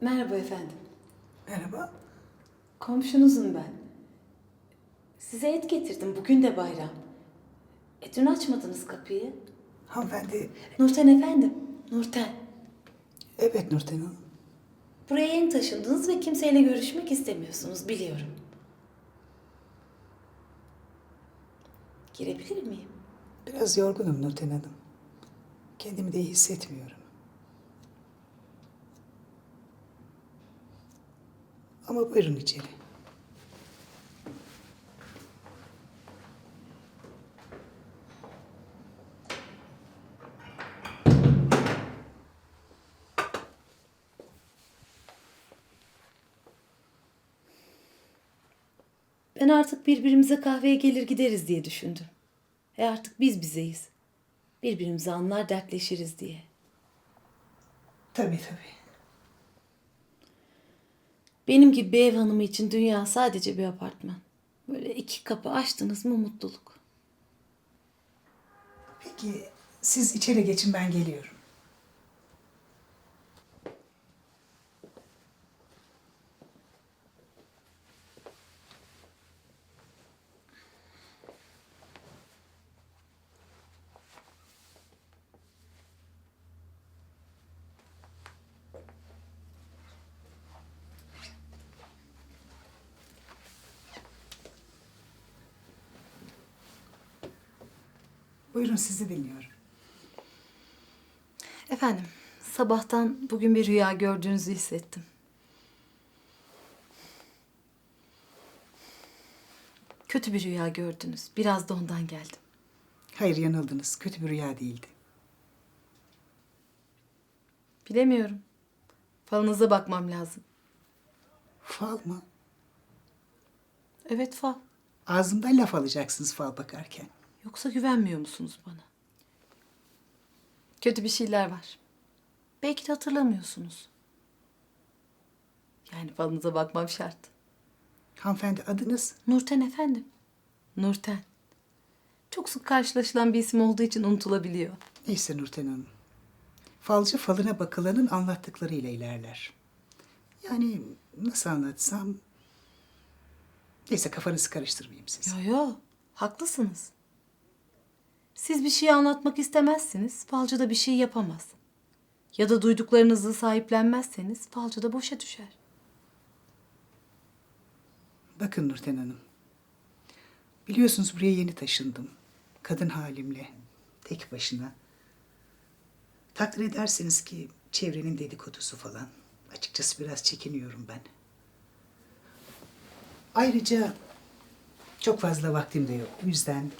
Merhaba efendim. Merhaba. Komşunuzum ben. Size et getirdim. Bugün de bayram. E dün açmadınız kapıyı. Hanımefendi. Nurten efendim. Nurten. Evet Nurten Hanım. Buraya yeni taşındınız ve kimseyle görüşmek istemiyorsunuz biliyorum. Girebilir miyim? Biraz yorgunum Nurten Hanım. Kendimi de iyi hissetmiyorum. Ama buyurun içeri. Ben artık birbirimize kahveye gelir gideriz diye düşündüm. E artık biz bizeyiz. Birbirimizi anlar dertleşiriz diye. Tabii tabii. Benim gibi bir ev hanımı için dünya sadece bir apartman. Böyle iki kapı açtınız mı mutluluk. Peki siz içeri geçin ben geliyorum. Buyurun sizi dinliyorum. Efendim, sabahtan bugün bir rüya gördüğünüzü hissettim. Kötü bir rüya gördünüz. Biraz da ondan geldim. Hayır yanıldınız. Kötü bir rüya değildi. Bilemiyorum. Falınıza bakmam lazım. Fal mı? Evet fal. Ağzımdan laf alacaksınız fal bakarken. Yoksa güvenmiyor musunuz bana? Kötü bir şeyler var. Belki de hatırlamıyorsunuz. Yani falınıza bakmam şart. Hanımefendi adınız? Nurten efendim. Nurten. Çok sık karşılaşılan bir isim olduğu için unutulabiliyor. Neyse Nurten Hanım. Falcı falına bakılanın anlattıklarıyla ilerler. Yani nasıl anlatsam... Neyse kafanızı karıştırmayayım siz. Yo yo, haklısınız. Siz bir şey anlatmak istemezsiniz, falcı da bir şey yapamaz. Ya da duyduklarınızı sahiplenmezseniz falcı da boşa düşer. Bakın Nurten Hanım. Biliyorsunuz buraya yeni taşındım. Kadın halimle. Tek başına. Takdir edersiniz ki çevrenin dedikodusu falan. Açıkçası biraz çekiniyorum ben. Ayrıca çok fazla vaktim de yok. O yüzden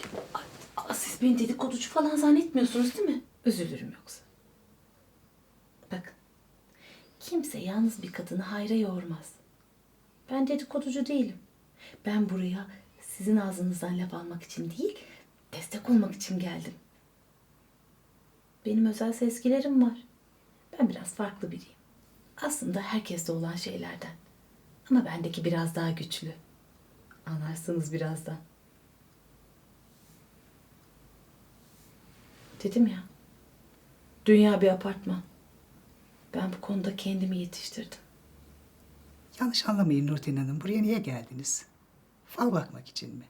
Aa, siz beni dedikoducu falan zannetmiyorsunuz değil mi? Üzülürüm yoksa. Bakın, kimse yalnız bir kadını hayra yormaz. Ben dedikoducu değilim. Ben buraya sizin ağzınızdan laf almak için değil, destek olmak için geldim. Benim özel sezgilerim var. Ben biraz farklı biriyim. Aslında herkeste olan şeylerden. Ama bendeki biraz daha güçlü. Anlarsınız birazdan. Dedim ya. Dünya bir apartman. Ben bu konuda kendimi yetiştirdim. yanlış anlamayın Nurten Hanım. Buraya niye geldiniz? Fal bakmak için mi?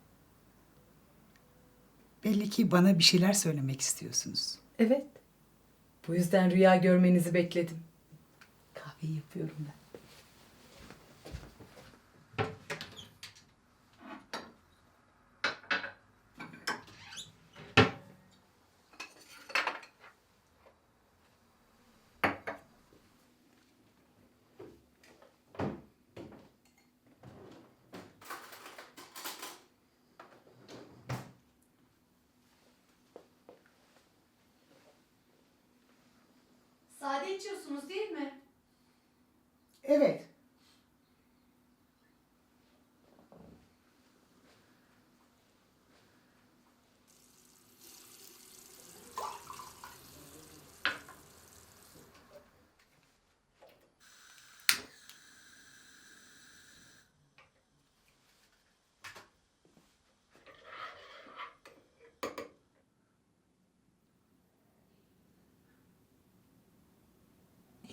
Belli ki bana bir şeyler söylemek istiyorsunuz. Evet. Bu yüzden rüya görmenizi bekledim. Kahveyi yapıyorum ben. Sade içiyorsunuz değil mi? Evet.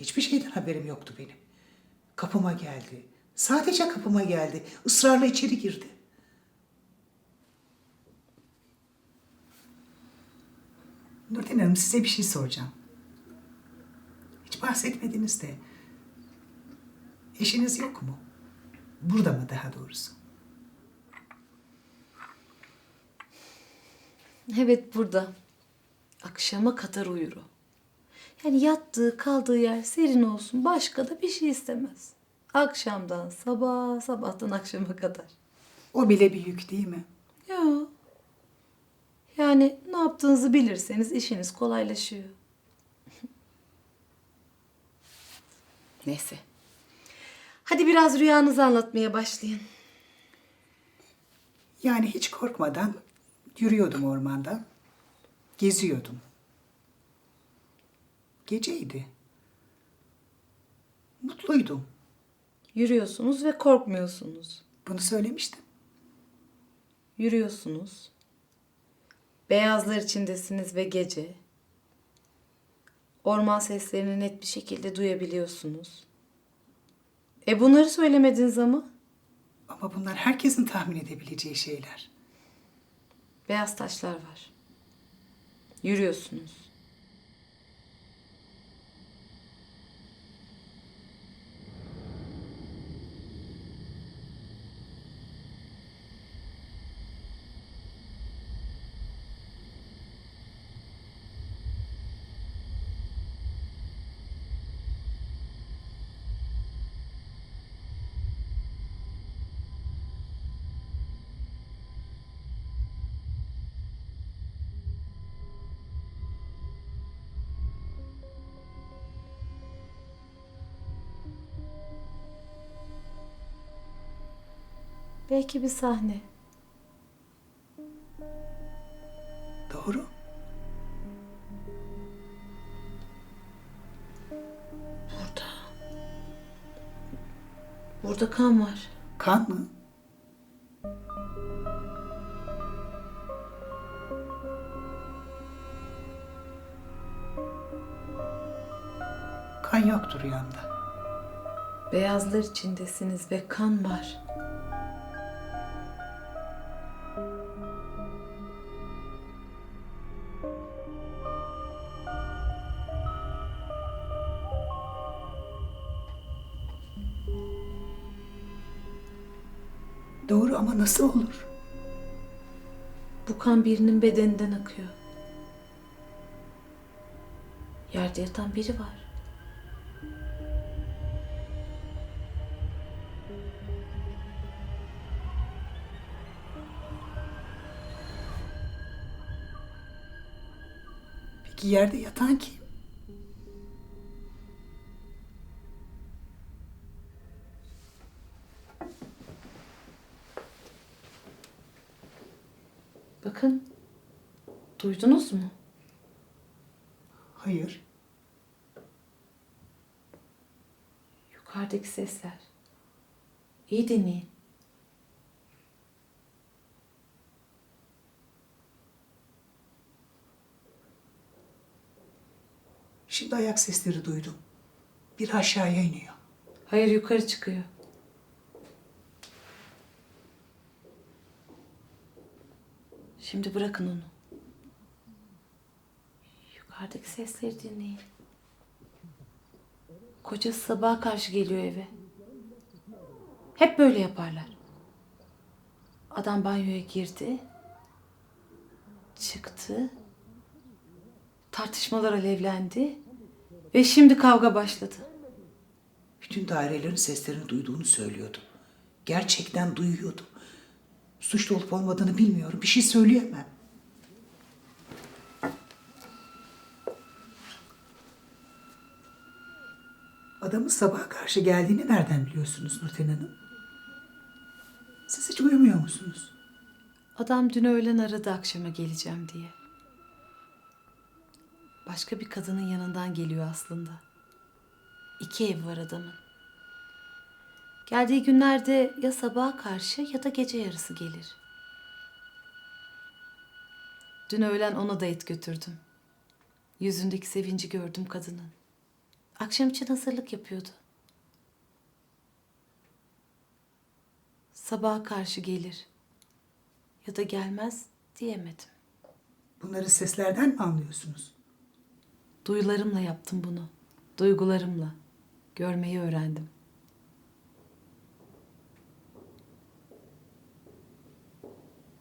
Hiçbir şeyden haberim yoktu benim. Kapıma geldi. Sadece kapıma geldi. Israrla içeri girdi. Nurten Hanım size bir şey soracağım. Hiç bahsetmediniz de. Eşiniz yok mu? Burada mı daha doğrusu? Evet burada. Akşama kadar uyur. Yani yattığı kaldığı yer serin olsun. Başka da bir şey istemez. Akşamdan sabah, sabahtan akşama kadar. O bile bir yük değil mi? Ya. Yani ne yaptığınızı bilirseniz işiniz kolaylaşıyor. Neyse. Hadi biraz rüyanızı anlatmaya başlayın. Yani hiç korkmadan yürüyordum ormanda. Geziyordum. Geceydi. Mutluydum. Yürüyorsunuz ve korkmuyorsunuz. Bunu söylemiştim. Yürüyorsunuz. Beyazlar içindesiniz ve gece. Orman seslerini net bir şekilde duyabiliyorsunuz. E bunları söylemediniz ama. Ama bunlar herkesin tahmin edebileceği şeyler. Beyaz taşlar var. Yürüyorsunuz. Belki bir sahne. Doğru. Burada. Burada kan var. Kan mı? Kan yoktur rüyamda. Beyazlar içindesiniz ve kan var. Nasıl olur? Bu kan birinin bedeninden akıyor. Yerde yatan biri var. Peki yerde yatan kim? Duydunuz mu? Hayır. Yukarıdaki sesler. İyi dinleyin. Şimdi ayak sesleri duydum. Bir aşağıya iniyor. Hayır yukarı çıkıyor. Şimdi bırakın onu. Yukarıdaki sesleri dinleyin. Kocası sabaha karşı geliyor eve. Hep böyle yaparlar. Adam banyoya girdi. Çıktı. Tartışmalar alevlendi. Ve şimdi kavga başladı. Bütün dairelerin seslerini duyduğunu söylüyordu. Gerçekten duyuyordu. Suçlu olup olmadığını bilmiyorum. Bir şey söyleyemem. Adamın sabaha karşı geldiğini nereden biliyorsunuz Nurten Hanım? Siz hiç uyumuyor musunuz? Adam dün öğlen aradı akşama geleceğim diye. Başka bir kadının yanından geliyor aslında. İki ev var adamın. Geldiği günlerde ya sabaha karşı ya da gece yarısı gelir. Dün öğlen ona da et götürdüm. Yüzündeki sevinci gördüm kadının. Akşam için hazırlık yapıyordu. Sabaha karşı gelir. Ya da gelmez diyemedim. Bunları seslerden mi anlıyorsunuz? Duyularımla yaptım bunu. Duygularımla. Görmeyi öğrendim.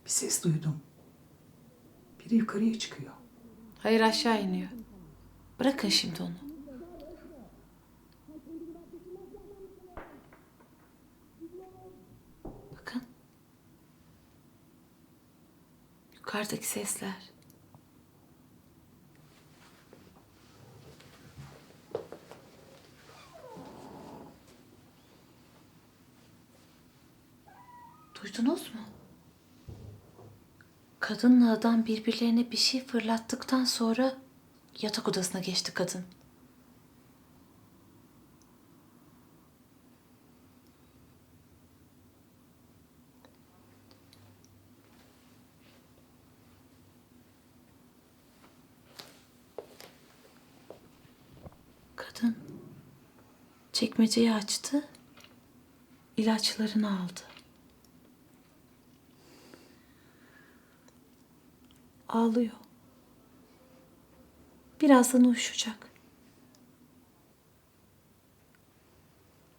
Bir ses duydum. Biri yukarıya çıkıyor. Hayır aşağı iniyor. Bırakın şimdi onu. Bakın. Yukarıdaki sesler. Duydunuz mu? Kadınla adam birbirlerine bir şey fırlattıktan sonra yatak odasına geçti kadın. Kadın çekmeceyi açtı, ilaçlarını aldı. Ağlıyor. Birazdan uyuşacak.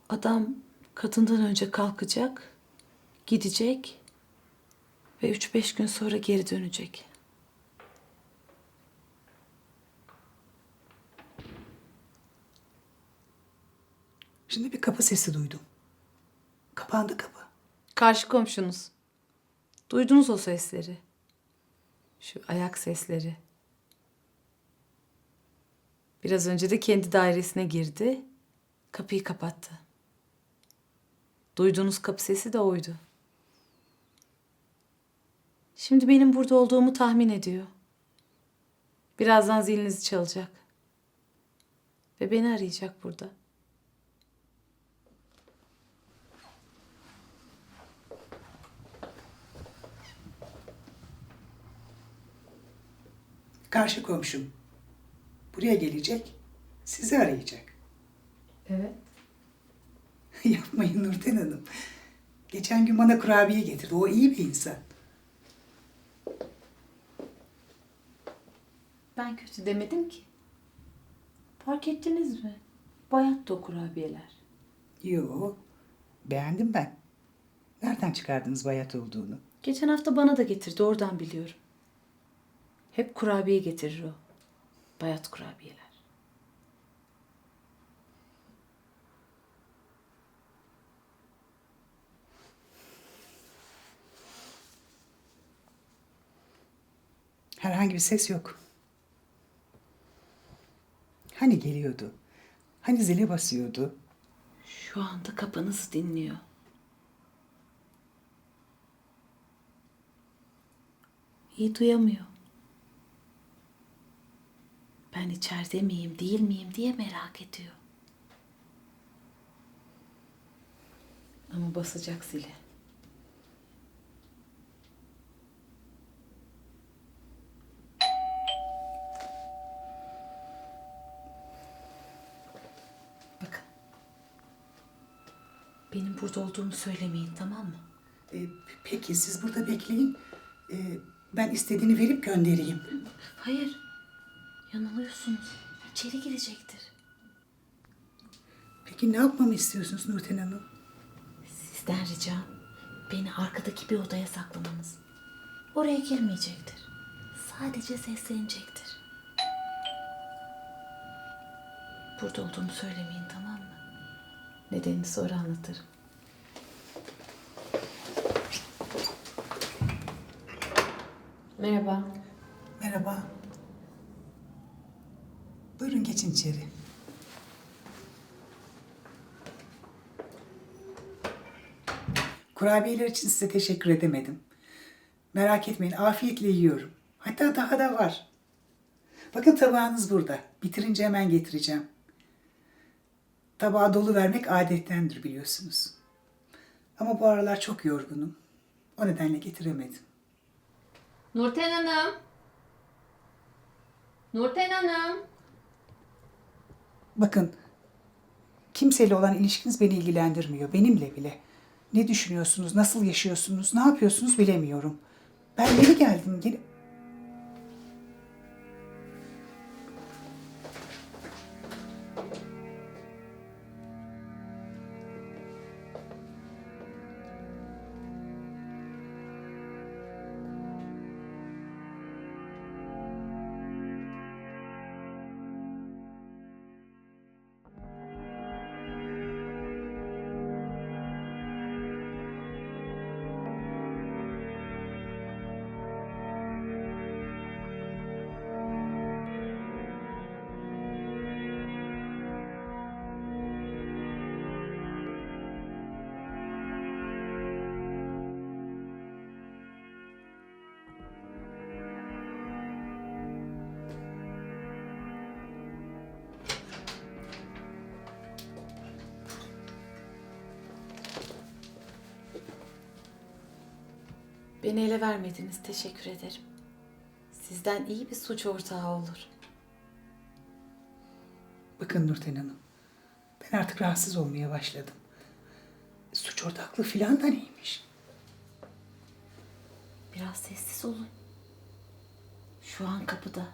Adam kadından önce kalkacak, gidecek ve üç beş gün sonra geri dönecek. Şimdi bir kapı sesi duydum. Kapandı kapı. Karşı komşunuz. Duydunuz o sesleri. Şu ayak sesleri. Biraz önce de kendi dairesine girdi. Kapıyı kapattı. Duyduğunuz kapı sesi de oydu. Şimdi benim burada olduğumu tahmin ediyor. Birazdan zilinizi çalacak. Ve beni arayacak burada. Karşı komşum. Buraya gelecek. Sizi arayacak. Evet. Yapmayın Nurten Hanım. Geçen gün bana kurabiye getirdi. O iyi bir insan. Ben kötü demedim ki. Fark ettiniz mi? Bayat da o kurabiyeler. Yo, beğendim ben. Nereden çıkardınız bayat olduğunu? Geçen hafta bana da getirdi oradan biliyorum. Hep kurabiye getirir o. Bayat kurabiyeler. Herhangi bir ses yok. Hani geliyordu? Hani zile basıyordu? Şu anda kapınızı dinliyor. İyi duyamıyor. Ben içeride miyim değil miyim diye merak ediyor. Ama basacak zili. Bakın. Benim burada olduğumu söylemeyin tamam mı? Ee, peki siz burada bekleyin. Ee, ben istediğini verip göndereyim. Hayır. Yanılıyorsunuz. İçeri girecektir. Peki ne yapmamı istiyorsunuz Nurten Hanım? Sizden ricam beni arkadaki bir odaya saklamanız. Oraya girmeyecektir. Sadece seslenecektir. Burada olduğumu söylemeyin tamam mı? Nedenini sonra anlatırım. Merhaba. Merhaba. Geçin içeri. Kurabiyeler için size teşekkür edemedim. Merak etmeyin afiyetle yiyorum. Hatta daha da var. Bakın tabağınız burada. Bitirince hemen getireceğim. Tabağı dolu vermek adettendir biliyorsunuz. Ama bu aralar çok yorgunum. O nedenle getiremedim. Nurten Hanım. Nurten Hanım. Bakın, kimseyle olan ilişkiniz beni ilgilendirmiyor, benimle bile. Ne düşünüyorsunuz, nasıl yaşıyorsunuz, ne yapıyorsunuz bilemiyorum. Ben yeni geldim. Yeni... Beni ele vermediniz. Teşekkür ederim. Sizden iyi bir suç ortağı olur. Bakın Nurten Hanım, ben artık rahatsız olmaya başladım. Suç ortaklığı filan da neymiş? Biraz sessiz olun. Şu an kapıda.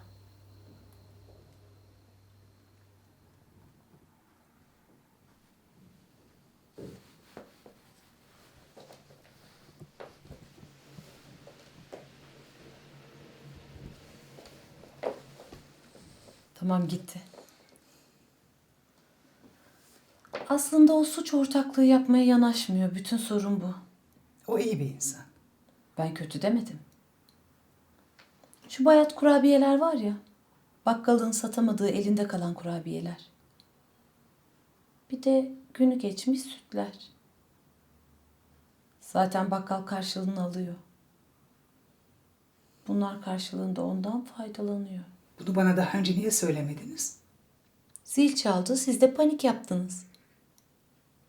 Tamam gitti. Aslında o suç ortaklığı yapmaya yanaşmıyor. Bütün sorun bu. O iyi bir insan. Ben kötü demedim. Şu bayat kurabiyeler var ya. Bakkalın satamadığı elinde kalan kurabiyeler. Bir de günü geçmiş sütler. Zaten bakkal karşılığını alıyor. Bunlar karşılığında ondan faydalanıyor. Bunu bana daha önce niye söylemediniz? Zil çaldı, siz de panik yaptınız.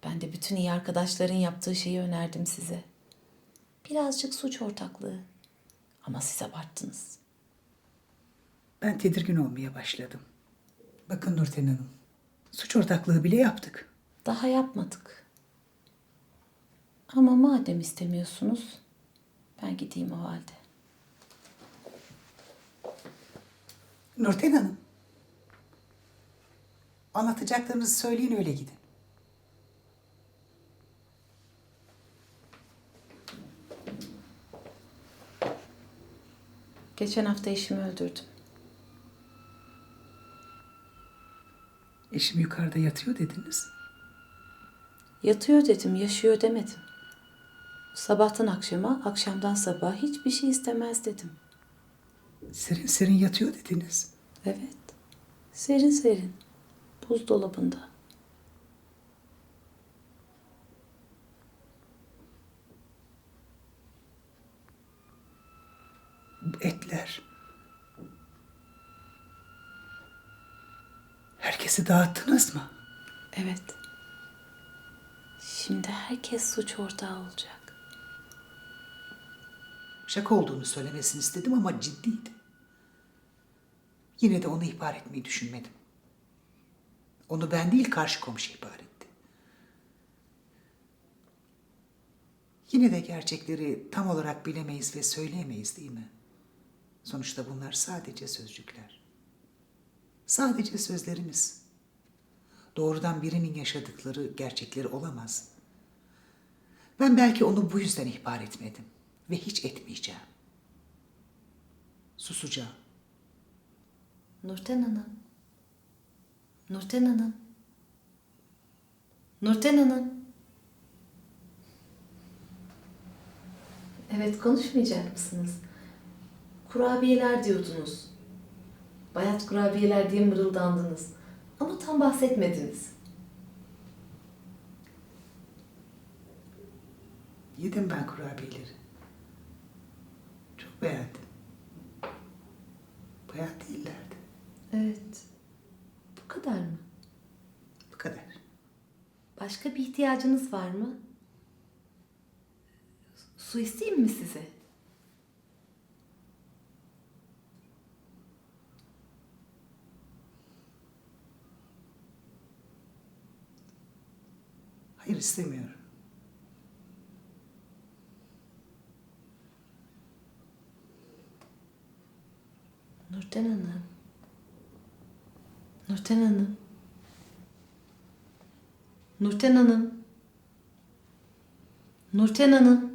Ben de bütün iyi arkadaşların yaptığı şeyi önerdim size. Birazcık suç ortaklığı. Ama siz abarttınız. Ben tedirgin olmaya başladım. Bakın Nurten Hanım, suç ortaklığı bile yaptık. Daha yapmadık. Ama madem istemiyorsunuz, ben gideyim o halde. Nurten Hanım, anlatacaklarınızı söyleyin öyle gidin. Geçen hafta eşimi öldürdüm. Eşim yukarıda yatıyor dediniz. Yatıyor dedim, yaşıyor demedim. Sabahtan akşama, akşamdan sabaha hiçbir şey istemez dedim. Serin serin yatıyor dediniz. Evet, serin serin, buzdolabında. Bu etler. Herkesi dağıttınız mı? Evet. Şimdi herkes suç ortağı olacak. Şaka olduğunu söylemesini istedim ama ciddiydi. Yine de onu ihbar etmeyi düşünmedim. Onu ben değil karşı komşu ihbar etti. Yine de gerçekleri tam olarak bilemeyiz ve söyleyemeyiz değil mi? Sonuçta bunlar sadece sözcükler. Sadece sözlerimiz. Doğrudan birinin yaşadıkları gerçekleri olamaz. Ben belki onu bu yüzden ihbar etmedim ve hiç etmeyeceğim. Susacağım. Nurten Hanım. Nurten Hanım. Nurten Hanım. Evet konuşmayacak mısınız? Kurabiyeler diyordunuz. Bayat kurabiyeler diye mırıldandınız. Ama tam bahsetmediniz. Yedim ben kurabiyeleri. Başka bir ihtiyacınız var mı? Su isteyeyim mi size? Hayır istemiyorum. Nurten Hanım. Nurten Hanım. Nurten Hanım. Nurten Hanım.